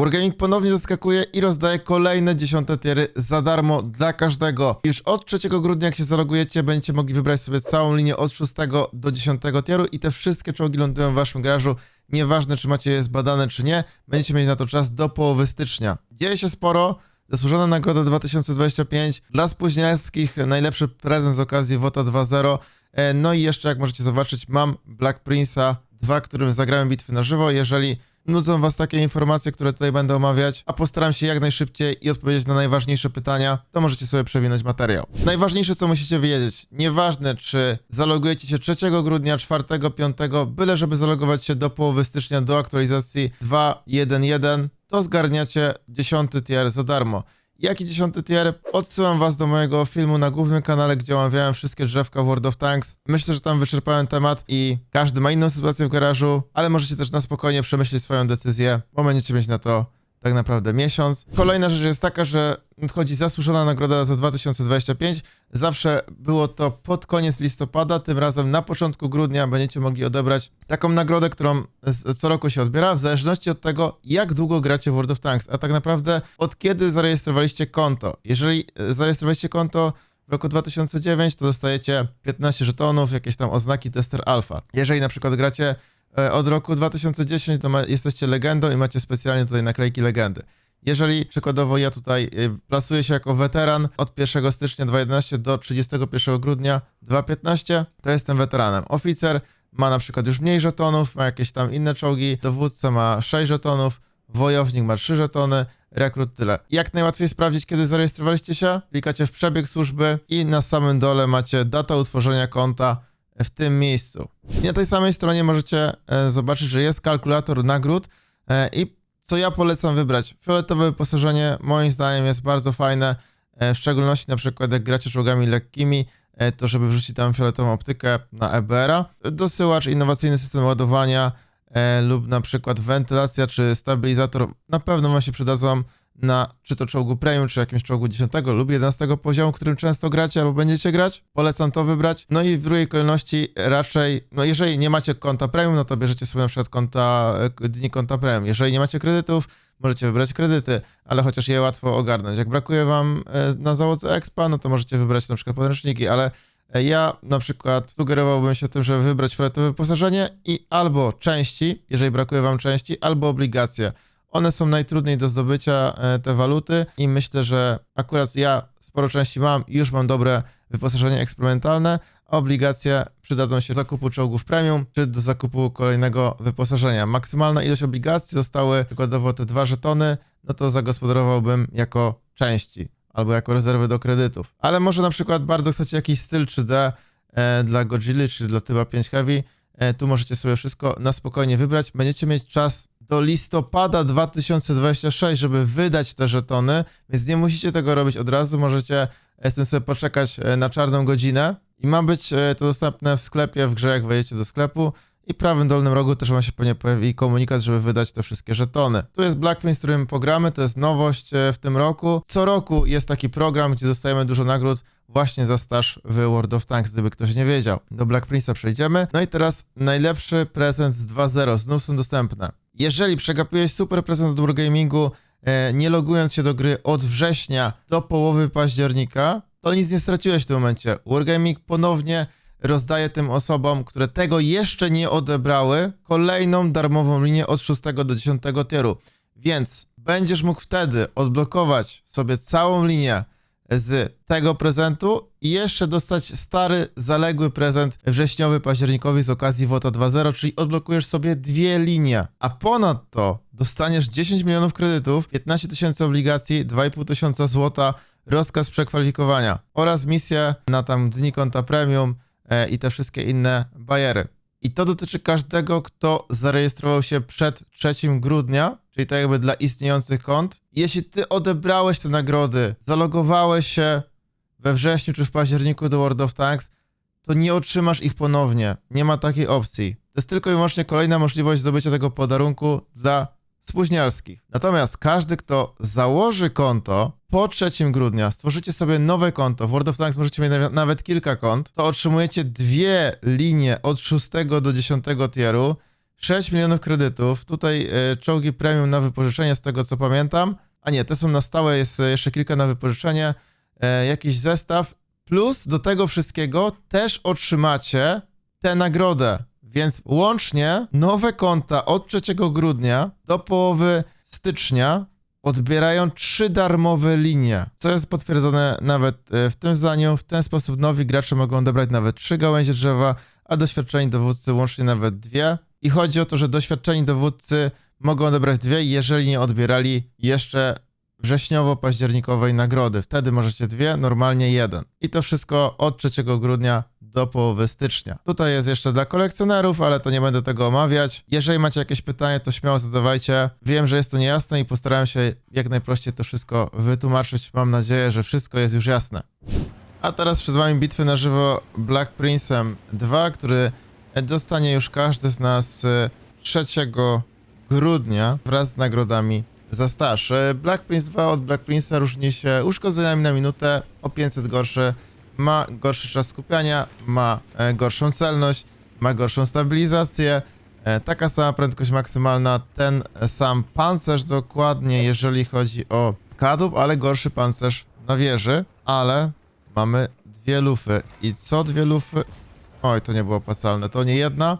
Wargaming ponownie zaskakuje i rozdaje kolejne dziesiąte tiery za darmo dla każdego. Już od 3 grudnia, jak się zalogujecie, będziecie mogli wybrać sobie całą linię od 6 do 10 tieru i te wszystkie czołgi lądują w waszym garażu. Nieważne, czy macie je zbadane, czy nie, będziecie mieć na to czas do połowy stycznia. Dzieje się sporo. Zasłużona nagroda 2025 dla spóźnialskich, najlepszy prezent z okazji WOTA 2.0. E, No i jeszcze, jak możecie zobaczyć, mam Black Prince'a 2, którym zagrałem bitwy na żywo. Jeżeli nudzą was takie informacje, które tutaj będę omawiać, a postaram się jak najszybciej i odpowiedzieć na najważniejsze pytania, to możecie sobie przewinąć materiał. Najważniejsze, co musicie wiedzieć, nieważne czy zalogujecie się 3 grudnia, 4, 5, byle żeby zalogować się do połowy stycznia do aktualizacji 2.1.1, to zgarniacie 10 tier za darmo. Jaki 10 tier? Odsyłam was do mojego filmu na głównym kanale, gdzie omawiałem wszystkie drzewka World of Tanks. Myślę, że tam wyczerpałem temat i każdy ma inną sytuację w garażu, ale możecie też na spokojnie przemyśleć swoją decyzję, bo będziecie mieć na to tak naprawdę miesiąc. Kolejna rzecz jest taka, że nadchodzi zasłużona nagroda za 2025. Zawsze było to pod koniec listopada, tym razem na początku grudnia będziecie mogli odebrać taką nagrodę, którą co roku się odbiera, w zależności od tego, jak długo gracie w World of Tanks, a tak naprawdę od kiedy zarejestrowaliście konto. Jeżeli e, zarejestrowaliście konto w roku 2009, to dostajecie 15 żetonów, jakieś tam oznaki tester alpha. Jeżeli na przykład gracie e, od roku 2010, to ma, jesteście legendą i macie specjalnie tutaj naklejki legendy. Jeżeli przykładowo ja tutaj y, plasuję się jako weteran od 1 stycznia 2011 do 31 grudnia 2015, to jestem weteranem. Oficer ma na przykład już mniej żetonów, ma jakieś tam inne czołgi, dowódca ma 6 żetonów, wojownik ma 3 żetony, rekrut tyle. Jak najłatwiej sprawdzić, kiedy zarejestrowaliście się? Klikacie w przebieg służby i na samym dole macie datę utworzenia konta w tym miejscu. I na tej samej stronie możecie e, zobaczyć, że jest kalkulator nagród e, i co ja polecam wybrać. Fioletowe wyposażenie moim zdaniem jest bardzo fajne, e, w szczególności na przykład jak gracie czołgami lekkimi, e, to żeby wrzucić tam fioletową optykę na EBR-a. Dosyłacz, innowacyjny system ładowania e, lub na przykład wentylacja czy stabilizator na pewno wam się przydadzą na czy to czołgu premium, czy jakimś czołgu 10 lub 11 poziomu, którym często gracie albo będziecie grać. Polecam to wybrać. No i w drugiej kolejności raczej, no jeżeli nie macie konta premium, no to bierzecie sobie na przykład konta, e, dni konta premium. Jeżeli nie macie kredytów, możecie wybrać kredyty, ale chociaż je łatwo ogarnąć. Jak brakuje wam e, na załodze expa, no to możecie wybrać na przykład podręczniki, ale e, ja na przykład sugerowałbym się tym, żeby wybrać fioletowe wyposażenie i albo części, jeżeli brakuje wam części, albo obligacje. One są najtrudniej do zdobycia, e, te waluty i myślę, że akurat ja sporo części mam i już mam dobre wyposażenie eksperymentalne, a obligacje przydadzą się do zakupu czołgów premium czy do zakupu kolejnego wyposażenia. Maksymalna ilość obligacji zostały przykładowo te dwa żetony, no to zagospodarowałbym jako części albo jako rezerwy do kredytów. Ale może na przykład bardzo chcecie jakiś styl 3D e, dla Godzilla czy dla Tyba 5 Heavy, e, tu możecie sobie wszystko na spokojnie wybrać. Będziecie mieć czas do listopada 2026, żeby wydać te żetony, więc nie musicie tego robić od razu, możecie z tym sobie poczekać e, na czarną godzinę i ma być e, to dostępne w sklepie, w grze, jak wejdziecie do sklepu i prawym dolnym rogu też wam się pewnie pojawi komunikat, żeby wydać te wszystkie żetony. Tu jest Black Prince, z którym pogramy, to jest nowość e, w tym roku. Co roku jest taki program, gdzie dostajemy dużo nagród właśnie za staż w World of Tanks, gdyby ktoś nie wiedział. Do Black Prince'a przejdziemy. No i teraz najlepszy prezent z 2.0, znów są dostępne. Jeżeli przegapiłeś super prezent od Wargamingu, e, nie logując się do gry od września do połowy października, to nic nie straciłeś w tym momencie. Wargaming ponownie rozdaje tym osobom, które tego jeszcze nie odebrały, kolejną darmową linię od 6 do 10 tieru. Więc będziesz mógł wtedy odblokować sobie całą linię z tego prezentu i jeszcze dostać stary, zaległy prezent wrześniowy, październikowy z okazji WOTA 2.0, czyli odblokujesz sobie dwie linie. A ponadto dostaniesz 10 milionów kredytów, 15 tysięcy obligacji, 2,5 tysiąca złota, rozkaz przekwalifikowania oraz misję na tam dni konta premium e, i te wszystkie inne bajery. I to dotyczy każdego, kto zarejestrował się przed 3 grudnia, czyli tak jakby dla istniejących kont. Jeśli ty odebrałeś te nagrody, zalogowałeś się we wrześniu czy w październiku do World of Tanks, to nie otrzymasz ich ponownie. Nie ma takiej opcji. To jest tylko i wyłącznie kolejna możliwość zdobycia tego podarunku dla spóźnialskich. Natomiast każdy, kto założy konto po 3 grudnia, stworzycie sobie nowe konto, w World of Tanks możecie mieć nawet kilka kont, to otrzymujecie dwie linie od 6 do 10 tieru, 6 milionów kredytów. Tutaj e, czołgi premium na wypożyczenie, z tego co pamiętam. A nie, te są na stałe, jest e, jeszcze kilka na wypożyczenie. E, jakiś zestaw. Plus do tego wszystkiego też otrzymacie tę nagrodę. Więc łącznie nowe konta od 3 grudnia do połowy stycznia odbierają trzy darmowe linie, co jest potwierdzone nawet w tym zdaniu. W ten sposób nowi gracze mogą odebrać nawet trzy gałęzie drzewa, a doświadczeni dowódcy łącznie nawet dwie. I chodzi o to, że doświadczeni dowódcy mogą odebrać dwie, jeżeli nie odbierali jeszcze wrześniowo-październikowej nagrody. Wtedy możecie dwie, normalnie jeden. I to wszystko od 3 grudnia do połowy stycznia. Tutaj jest jeszcze dla kolekcjonerów, ale to nie będę tego omawiać. Jeżeli macie jakieś pytanie, to śmiało zadawajcie. Wiem, że jest to niejasne i postarałem się jak najprościej to wszystko wytłumaczyć. Mam nadzieję, że wszystko jest już jasne. A teraz przed wami bitwy na żywo Black Prince'em 2, który dostanie już każdy z nas e, 3 grudnia wraz z nagrodami za staż. E, Black Prince 2 od Black Prince'a różni się uszkodzeniami na minutę o 500 gorszy. Ma gorszy czas skupiania, ma e, gorszą celność, ma gorszą stabilizację, e, taka sama prędkość maksymalna, ten sam pancerz dokładnie, jeżeli chodzi o kadłub, ale gorszy pancerz na wieży, ale mamy dwie lufy. I co dwie lufy? Oj, to nie było opłacalne. To nie jedna.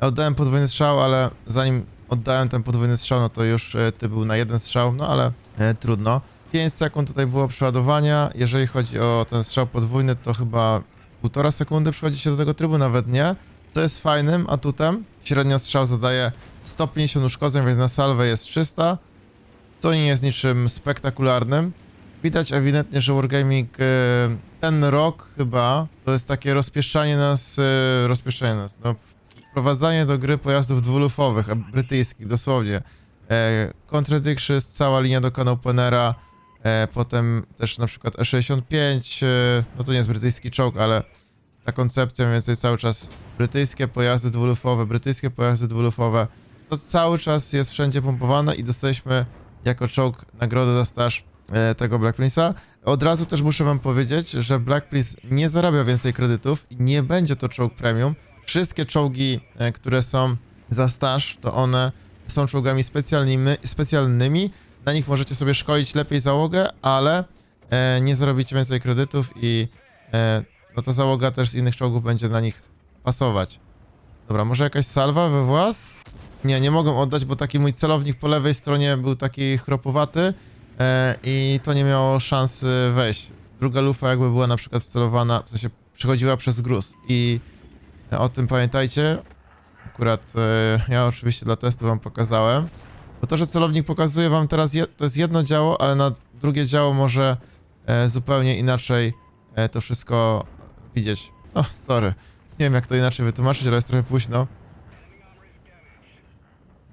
Oddałem podwójny strzał, ale zanim oddałem ten podwójny strzał, no to już e, ty był na jeden strzał, no ale e, trudno. 5 sekund tutaj było przeładowania. Jeżeli chodzi o ten strzał podwójny, to chyba półtora sekundy przychodzi się do tego trybu, nawet nie. Co jest fajnym atutem. Średnio strzał zadaje 150 uszkodzeń, więc na salwę jest 300. Co nie jest niczym spektakularnym. Widać ewidentnie, że Wargaming e, ten rok chyba to jest takie rozpieszczanie nas, e, rozpieszczanie nas, no wprowadzanie do gry pojazdów dwulufowych, a brytyjskich dosłownie. E, Contradictions, cała linia do Openera, e, potem też na przykład E65, e, no to nie jest brytyjski czołg, ale ta koncepcja mniej więcej cały czas brytyjskie pojazdy dwulufowe, brytyjskie pojazdy dwulufowe, to cały czas jest wszędzie pompowane i dostaliśmy jako czołg nagrodę za staż e, tego Black Prince'a. Od razu też muszę wam powiedzieć, że Black Prince nie zarabia więcej kredytów i nie będzie to czołg premium. Wszystkie czołgi, e, które są za staż, to one są czołgami specjalnymi, specjalnymi. Na nich możecie sobie szkolić lepiej załogę, ale e, nie zarobicie więcej kredytów i e, no to załoga też z innych czołgów będzie na nich pasować. Dobra, może jakaś salwa we włas? Nie, nie mogę oddać, bo taki mój celownik po lewej stronie był taki chropowaty e, i to nie miało szansy wejść. Druga lufa jakby była na przykład wcelowana, w sensie przechodziła przez gruz i o tym pamiętajcie. Akurat e, ja oczywiście dla testu wam pokazałem. Bo to, że celownik pokazuje wam teraz, to jest jedno działo, ale na drugie działo może e, zupełnie inaczej e, to wszystko widzieć. O, sorry. Nie wiem jak to inaczej wytłumaczyć, ale jest trochę późno.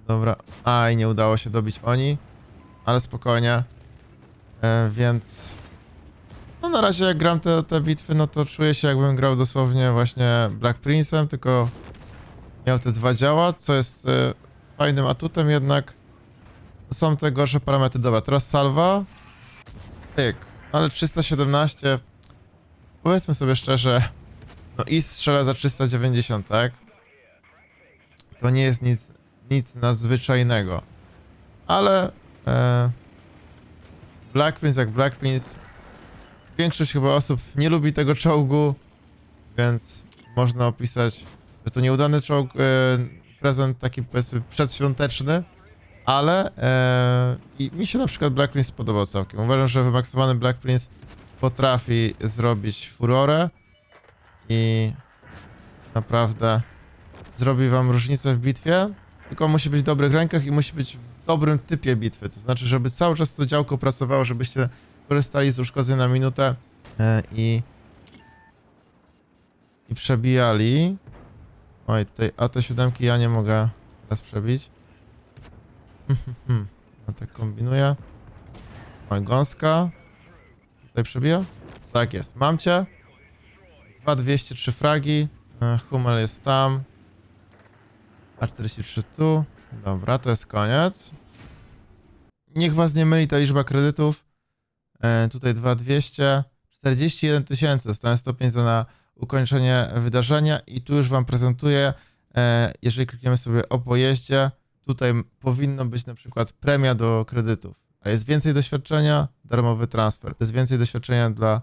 Dobra. Aj, nie udało się dobić oni. Ale spokojnie. E, więc... No na razie jak gram te, te bitwy, no to czuję się jakbym grał dosłownie właśnie Black Prince'em, tylko miał te dwa działa, co jest e, fajnym atutem jednak. Są te gorsze parametry. Dobra, teraz salwa. Pyk. Ale 317. Powiedzmy sobie szczerze. No i strzela za 390, tak? To nie jest nic, nic nadzwyczajnego. Ale e, Black Prince jak Black Prince. Większość chyba osób nie lubi tego czołgu, więc można opisać, że to nieudany czołg, e, prezent taki powiedzmy przedświąteczny, ale e, i mi się na przykład Black Prince podobał całkiem. Uważam, że wymaksowany Black Prince potrafi zrobić furorę i naprawdę zrobi wam różnicę w bitwie, tylko musi być w dobrych rękach i musi być w dobrym typie bitwy, to znaczy, żeby cały czas to działko pracowało, żebyście korzystali z uszkodzeń na minutę e, i i przebijali. Oj, tej AT7 ja nie mogę teraz przebić. No tak kombinuję. Oj, gąska. Tutaj przebija? Tak jest. Mam cię. 2203 fragi. E, Hummel jest tam. A43 tu. Dobra, to jest koniec. Niech was nie myli ta liczba kredytów. E, tutaj 2200. 41 tysięcy. Dostałem 105 za na ukończenie wydarzenia i tu już wam prezentuję E, jeżeli klikniemy sobie o pojeździe, tutaj powinno być na przykład premia do kredytów. A jest więcej doświadczenia, darmowy transfer. Jest więcej doświadczenia dla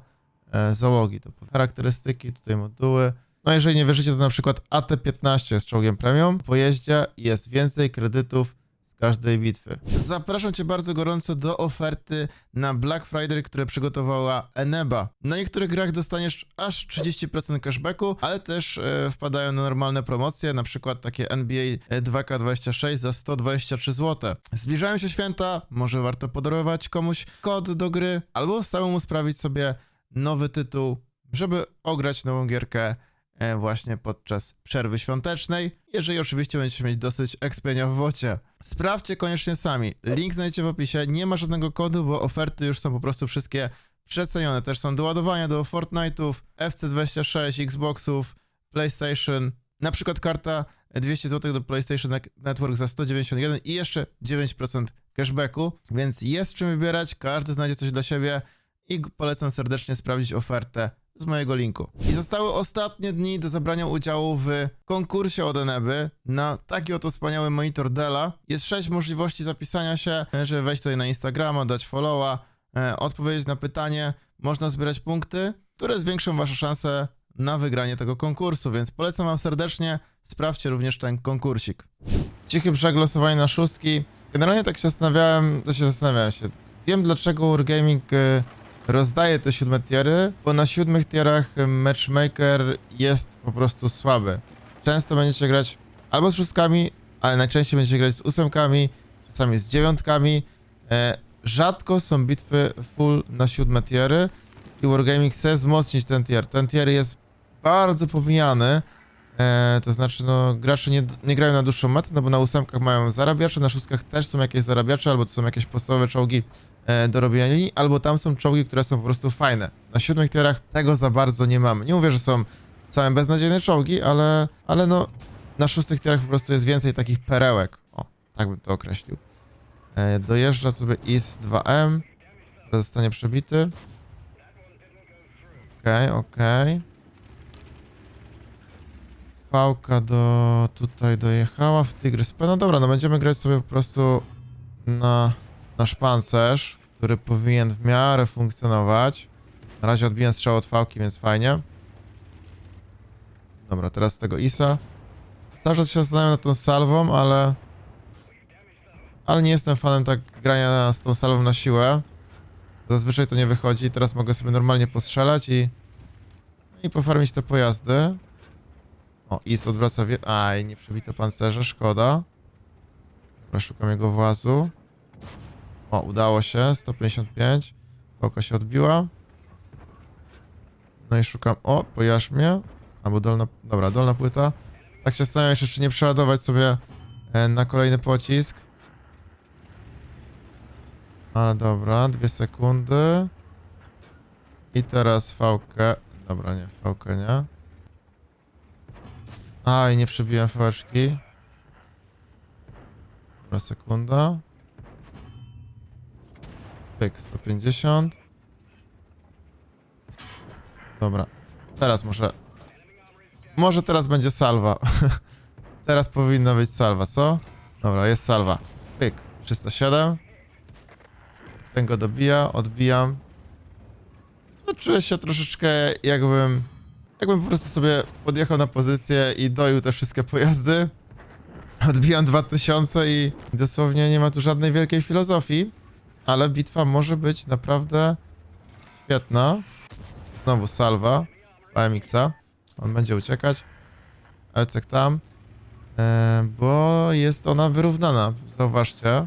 e, załogi. To charakterystyki, tutaj moduły. No jeżeli nie wierzycie, to na przykład AT-15 jest czołgiem premium. Po jeździe jest więcej kredytów z każdej bitwy. Zapraszam Cię bardzo gorąco do oferty na Black Friday, które przygotowała Eneba. Na niektórych grach dostaniesz aż 30% cashbacku, ale też e, wpadają na normalne promocje, na przykład takie NBA 2K26 za 123 zł. Zbliżają się święta, może warto podarować komuś kod do gry, albo samemu sprawić sobie nowy tytuł, żeby ograć nową gierkę właśnie podczas przerwy świątecznej, jeżeli oczywiście będziecie mieć dosyć ekspienia w wocie. Sprawdźcie koniecznie sami. Link znajdziecie w opisie. Nie ma żadnego kodu, bo oferty już są po prostu wszystkie przecenione. Też są do ładowania do Fortnite'ów, FC26, Xboxów, PlayStation. Na przykład karta 200 zł do PlayStation Network za 191 i jeszcze 9% cashbacku, więc jest czym wybierać. Każdy znajdzie coś dla siebie i polecam serdecznie sprawdzić ofertę z mojego linku. I zostały ostatnie dni do zabrania udziału w konkursie od Eneby na taki oto wspaniały monitor Della. Jest sześć możliwości zapisania się, e, żeby wejść tutaj na Instagrama, dać followa, e, odpowiedzieć na pytanie. Można zbierać punkty, które zwiększą wasze szanse na wygranie tego konkursu, więc polecam wam serdecznie. Sprawdźcie również ten konkursik. Cichy brzeg losowanie na szóstki. Generalnie tak się zastanawiałem, to się zastanawiałem się. Wiem dlaczego Wargaming y, rozdaje te siódme tiery, bo na siódmych tierach matchmaker jest po prostu słaby. Często będziecie grać albo z szóstkami, ale najczęściej będziecie grać z ósemkami, czasami z dziewiątkami. E, rzadko są bitwy full na siódme tiery i Wargaming chce wzmocnić ten tier. Ten tier jest bardzo pomijany. E, to znaczy, no, gracze nie, nie grają na dłuższą metę, no bo na ósemkach mają zarabiacze, na szóstkach też są jakieś zarabiacze, albo to są jakieś podstawowe czołgi e, do robienia linii, albo tam są czołgi, które są po prostu fajne. Na siódmych tierach tego za bardzo nie mamy. Nie mówię, że są same beznadziejne czołgi, ale, ale no, na szóstych tierach po prostu jest więcej takich perełek. O, tak bym to określił. E, dojeżdża sobie IS-2M, który zostanie przebity. Okej, okej. Fałka do tutaj dojechała w Tygrys P. No dobra, no będziemy grać sobie po prostu na nasz pancerz, który powinien w miarę funkcjonować. Na razie odbiłem strzał od fałki, więc fajnie. Dobra, teraz tego Isa. Cały czas się zastanawiam nad tą salwą, ale... Ale nie jestem fanem tak grania z tą salwą na siłę. Zazwyczaj to nie wychodzi. Teraz mogę sobie normalnie postrzelać i... I pofarmić te pojazdy. O, Is odwraca wie... Aj, nie przebito pancerze, szkoda. Dobra, szukam jego włazu. O, udało się, 155. Oka się odbiła. No i szukam... O, pojaż mnie. Albo dolna... Dobra, dolna płyta. Tak się zastanawiam jeszcze, czy nie przeładować sobie e, na kolejny pocisk. Ale dobra, dwie sekundy. I teraz fałkę. Dobra, nie, fałkę nie. Aj, nie przebiłem fałeczki. Dobra, sekunda. Pyk, 150. Dobra. Teraz muszę... Może teraz będzie salwa. teraz powinna być salwa, co? Dobra, jest salwa. Pyk, 307. Ten go dobija, odbijam. No czuję się troszeczkę jakbym... Jakbym po prostu sobie podjechał na pozycję i doił te wszystkie pojazdy. Odbijam 2000 i dosłownie nie ma tu żadnej wielkiej filozofii. Ale bitwa może być naprawdę świetna. Znowu salwa AMX-a. On będzie uciekać. Elcek tam. E, bo jest ona wyrównana. Zauważcie.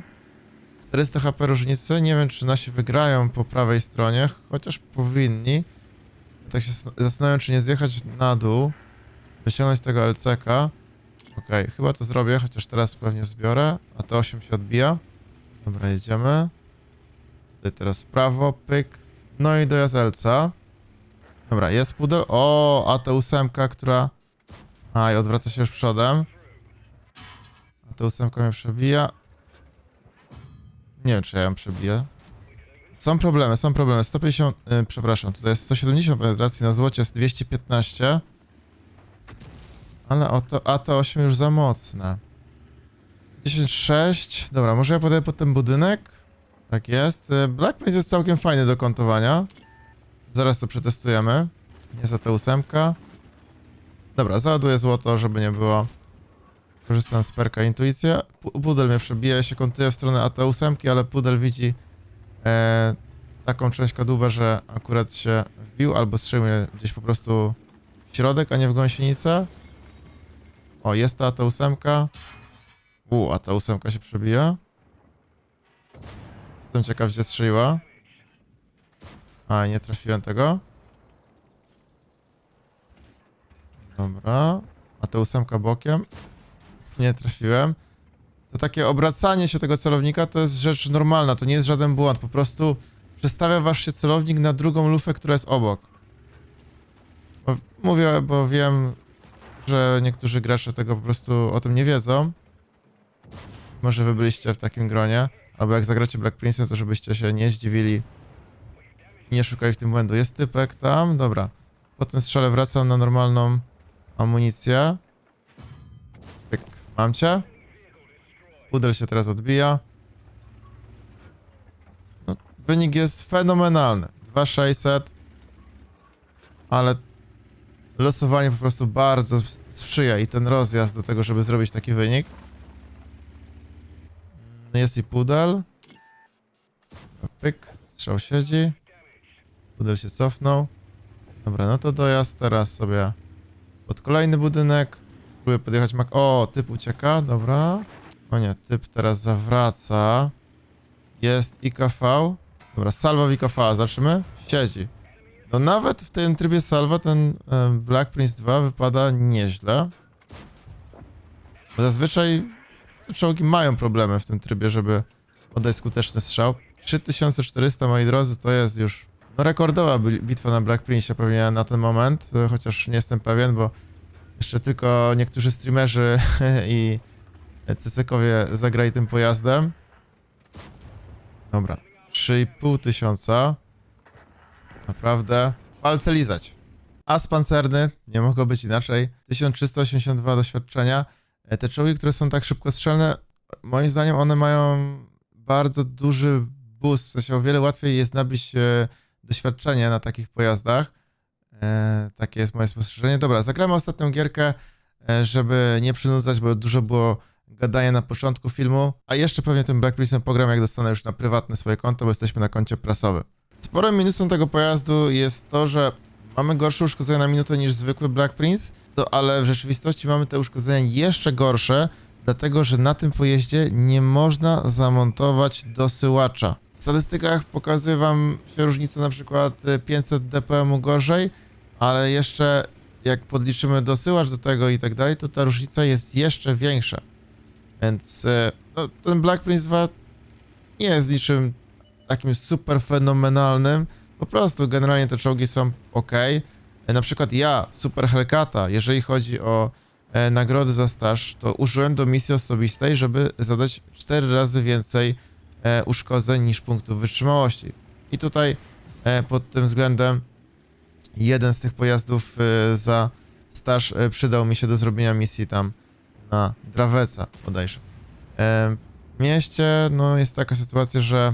400 HP różnicy. Nie wiem, czy nasi wygrają po prawej stronie, chociaż powinni. Tak się zas- zastanawiam, czy nie zjechać na dół. Wyciągnąć tego LCK. Okej, chyba to zrobię, chociaż teraz pewnie zbiorę. A to 8 się odbija. Dobra, jedziemy. Tutaj teraz prawo, pyk. No i dojazd LC. Dobra, jest pudel. O, a to ósemka, która... A, i odwraca się już przodem. A to ósemka mnie przebija. Nie wiem, czy ja ją przebiję. Są problemy, są problemy. 150, yy, przepraszam, tutaj jest 170 penetracji, na złocie jest 215. Ale oto, AT8 już za mocne. 10-6. Dobra, może ja podaję pod ten budynek? Tak jest. Y, Black Prince jest całkiem fajny do kontowania. Zaraz to przetestujemy. Jest AT8. Dobra, załaduję złoto, żeby nie było. Korzystam z perka intuicja. Pu- Pudel mnie przebija, ja się kontuję w stronę AT8, ale Pudel widzi e, taką część kadłuba, że akurat się wbił albo strzelił gdzieś po prostu w środek, a nie w gąsienicę. O, jest ta AT8. U, AT8 się przebija. Jestem ciekaw, gdzie strzeliła. A, nie trafiłem tego. Dobra. AT8 bokiem. Nie trafiłem. To takie obracanie się tego celownika to jest rzecz normalna, to nie jest żaden błąd. Po prostu przestawia wasz się celownik na drugą lufę, która jest obok. Bo, mówię, bo wiem, że niektórzy gracze tego po prostu o tym nie wiedzą. Może wy byliście w takim gronie, albo jak zagracie Black Prince, to żebyście się nie zdziwili. Nie szukali w tym błędu. Jest typek tam, dobra. Po tym strzale wracam na normalną amunicję. Pyk, mam cię. Pudel się teraz odbija. No, wynik jest fenomenalny. 2600. Ale losowanie po prostu bardzo sprzyja i ten rozjazd do tego, żeby zrobić taki wynik. Jest i pudel. Pyk, strzał siedzi. Pudel się cofnął. Dobra, no to dojazd teraz sobie pod kolejny budynek. Spróbuję podjechać mak... O, typ ucieka, dobra. O nie, typ teraz zawraca. Jest IKV. Dobra, salwa w IKV, zobaczymy. Siedzi. No nawet w tym trybie salwa ten e, Black Prince 2 wypada nieźle. Bo zazwyczaj czołgi mają problemy w tym trybie, żeby oddać skuteczny strzał. 3400, moi drodzy, to jest już no, rekordowa bi- bitwa na Black Prince pewnie na ten moment, e, chociaż nie jestem pewien, bo jeszcze tylko niektórzy streamerzy i Cysykowie zagrali tym pojazdem. Dobra, 3,5 tysiąca. Naprawdę. Palce lizać. As pancerny, nie mogło być inaczej. 1382 doświadczenia. E, Te czołgi, które są tak szybko strzelne, moim zdaniem one mają bardzo duży boost. W sensie o wiele łatwiej jest nabić e, doświadczenie na takich pojazdach. E, takie jest moje spostrzeżenie. Dobra, zagramy ostatnią gierkę, żeby nie przynudzać, bo dużo było gadania na początku filmu. A jeszcze pewnie tym Black pogram, jak dostanę już na prywatne swoje konto, bo jesteśmy na koncie prasowym. Sporym minusem tego pojazdu jest to, że mamy gorsze uszkodzenia na minutę niż zwykły Black Prince, to, ale w rzeczywistości mamy te uszkodzenia jeszcze gorsze, dlatego że na tym pojeździe nie można zamontować dosyłacza. W statystykach pokazuje wam się różnica na przykład y, 500 dpm gorzej, ale jeszcze jak podliczymy dosyłacz do tego i tak dalej, to ta różnica jest jeszcze większa. Więc y, no, ten Black Prince 2 nie jest niczym takim super fenomenalnym. Po prostu generalnie te czołgi są ok. Na przykład ja, Super Hellcata, jeżeli chodzi o e, nagrody za staż, to użyłem do misji osobistej, żeby zadać 4 razy więcej e, uszkodzeń niż punktów wytrzymałości. I tutaj e, pod tym względem jeden z tych pojazdów e, za staż e, przydał mi się do zrobienia misji tam na Draveca bodajże. E, w mieście no, jest taka sytuacja, że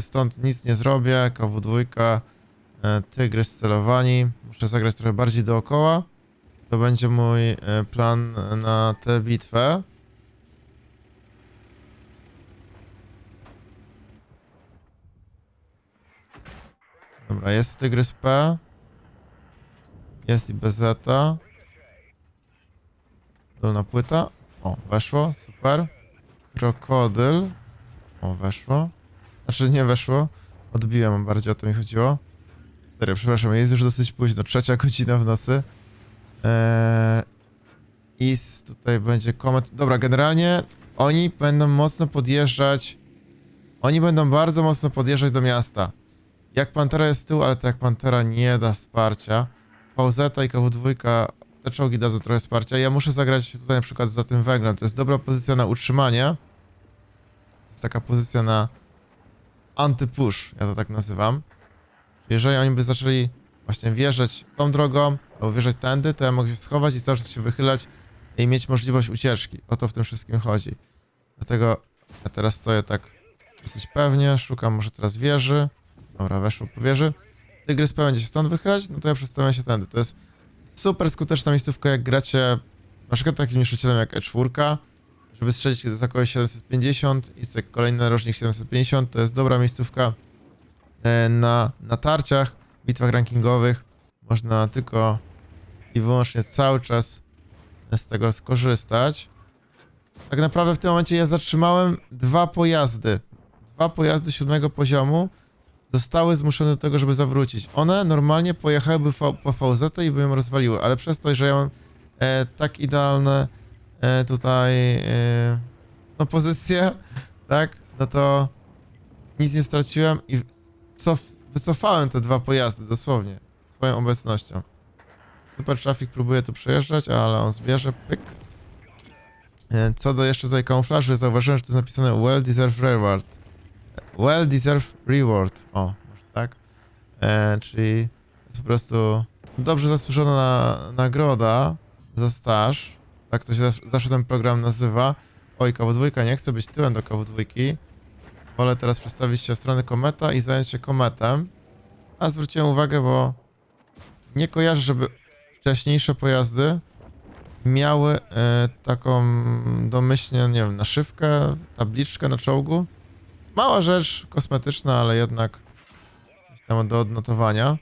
stąd nic nie zrobię. KW2, e, Tygrys celowani. Muszę zagrać trochę bardziej dookoła. To będzie mój e, plan na tę bitwę. Dobra, jest Tygrys P. Jest i BZ. Dolna płyta. O, weszło, super. Krokodyl. O, weszło. Znaczy nie weszło. Odbiłem, bardziej o to mi chodziło. Serio, przepraszam, jest już dosyć późno, trzecia godzina w nocy. Eee, I tutaj będzie koment. Dobra, generalnie oni będą mocno podjeżdżać. Oni będą bardzo mocno podjeżdżać do miasta. Jak Pantera jest z tyłu, ale to jak Pantera nie da wsparcia. VZ i KW2 te czołgi dadzą trochę wsparcia. Ja muszę zagrać tutaj na przykład za tym węglem. To jest dobra pozycja na utrzymanie. To jest taka pozycja na antypush, ja to tak nazywam. Jeżeli oni by zaczęli właśnie wjeżdżać tą drogą, albo wjeżdżać tędy, to ja mogę się schować i cały czas się wychylać i mieć możliwość ucieczki. O to w tym wszystkim chodzi. Dlatego ja teraz stoję tak dosyć pewnie, szukam może teraz wieży. Dobra, weszło po wieży. Tygrys będzie się stąd wychylać, no to ja przedstawiam się tędy. To jest super skuteczna miejscówka, jak gracie na przykład takim niszczycielem jak E4, żeby strzelić za kogoś 750 i kolejny narożnik 750, to jest dobra miejscówka e, na, na tarciach, bitwach rankingowych. Można tylko i wyłącznie cały czas z tego skorzystać. Tak naprawdę w tym momencie ja zatrzymałem dwa pojazdy. Dwa pojazdy siódmego poziomu zostały zmuszone do tego, żeby zawrócić. One normalnie pojechałyby po VZ i by ją rozwaliły, ale przez to, że ja mam e, tak idealne e, tutaj e, no pozycje, tak, no to nic nie straciłem i cof, wycofałem te dwa pojazdy dosłownie swoją obecnością. Super Traffic próbuje tu przejeżdżać, ale on zbierze, pyk. E, Co do jeszcze tutaj kamuflażu, zauważyłem, że to jest napisane Well Deserved Reward. Well Deserved Reward. O, może tak. E, czyli jest po prostu dobrze zasłużona na, nagroda za staż. Tak to się zawsze, ten program nazywa. Oj, KW2, nie chcę być tyłem do KW2. Wolę teraz przestawić się w stronę kometa i zająć się kometem. A zwróciłem uwagę, bo nie kojarzę, żeby wcześniejsze pojazdy miały e, taką domyślnie, nie wiem, naszywkę, tabliczkę na czołgu. Mała rzecz, kosmetyczna, ale jednak tam do odnotowania.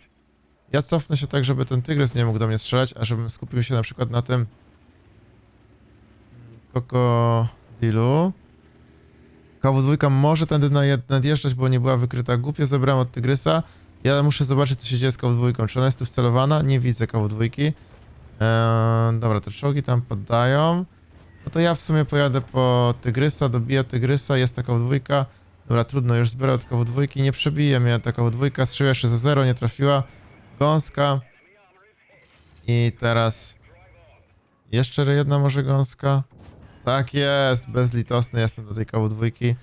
Ja cofnę się tak, żeby ten tygrys nie mógł do mnie strzelać, a żebym skupił się na przykład na tym krokodilu. KW2 może tędy nadjeżdżać, bo nie była wykryta. Głupio zebrałem od tygrysa. Ja muszę zobaczyć, co się dzieje z KW2. Czy ona jest tu wcelowana? Nie widzę KW2. Eee, dobra, te czołgi tam poddają. No to ja w sumie pojadę po tygrysa, dobiję tygrysa, jest taka dwójka. Dobra, trudno, już zbiorę od koło dwójki, nie przebije mnie taka dwójka, strzeliła jeszcze za zero, nie trafiła. Gąska. I teraz jeszcze jedna może gąska. Tak jest, bezlitosny jestem do tej koło dwójki.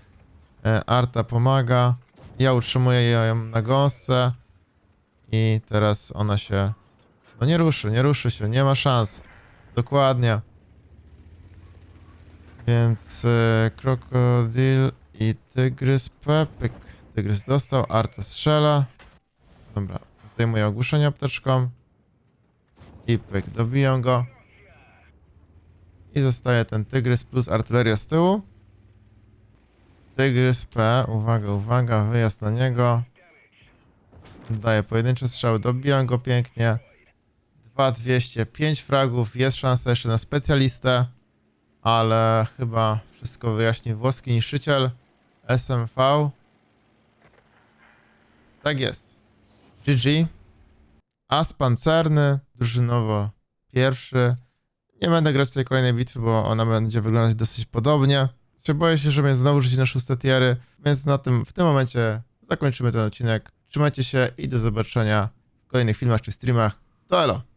E, Arta pomaga. Ja utrzymuję ją na gąsce. I teraz ona się... No nie ruszy, nie ruszy się, nie ma szans. Dokładnie. Więc e, krokodyl i tygrys pepyk. Tygrys dostał, Arta strzela. Dobra, zdejmuję ogłuszenie apteczką. I pyk, dobiją go. I zostaje ten tygrys plus artyleria z tyłu. Tygrys P, uwaga, uwaga, wyjazd na niego. Daje pojedyncze strzały, dobijam go pięknie. 2200, 5 fragów, jest szansa jeszcze na specjalistę, ale chyba wszystko wyjaśni włoski niszczyciel SMV. Tak jest. GG. As pancerny, drużynowo pierwszy. Nie będę grać tej kolejnej bitwy, bo ona będzie wyglądać dosyć podobnie. Się boję się, że mnie znowu rzuci na szóste tiery, więc na tym, w tym momencie zakończymy ten odcinek. Trzymajcie się i do zobaczenia w kolejnych filmach czy streamach. To elo!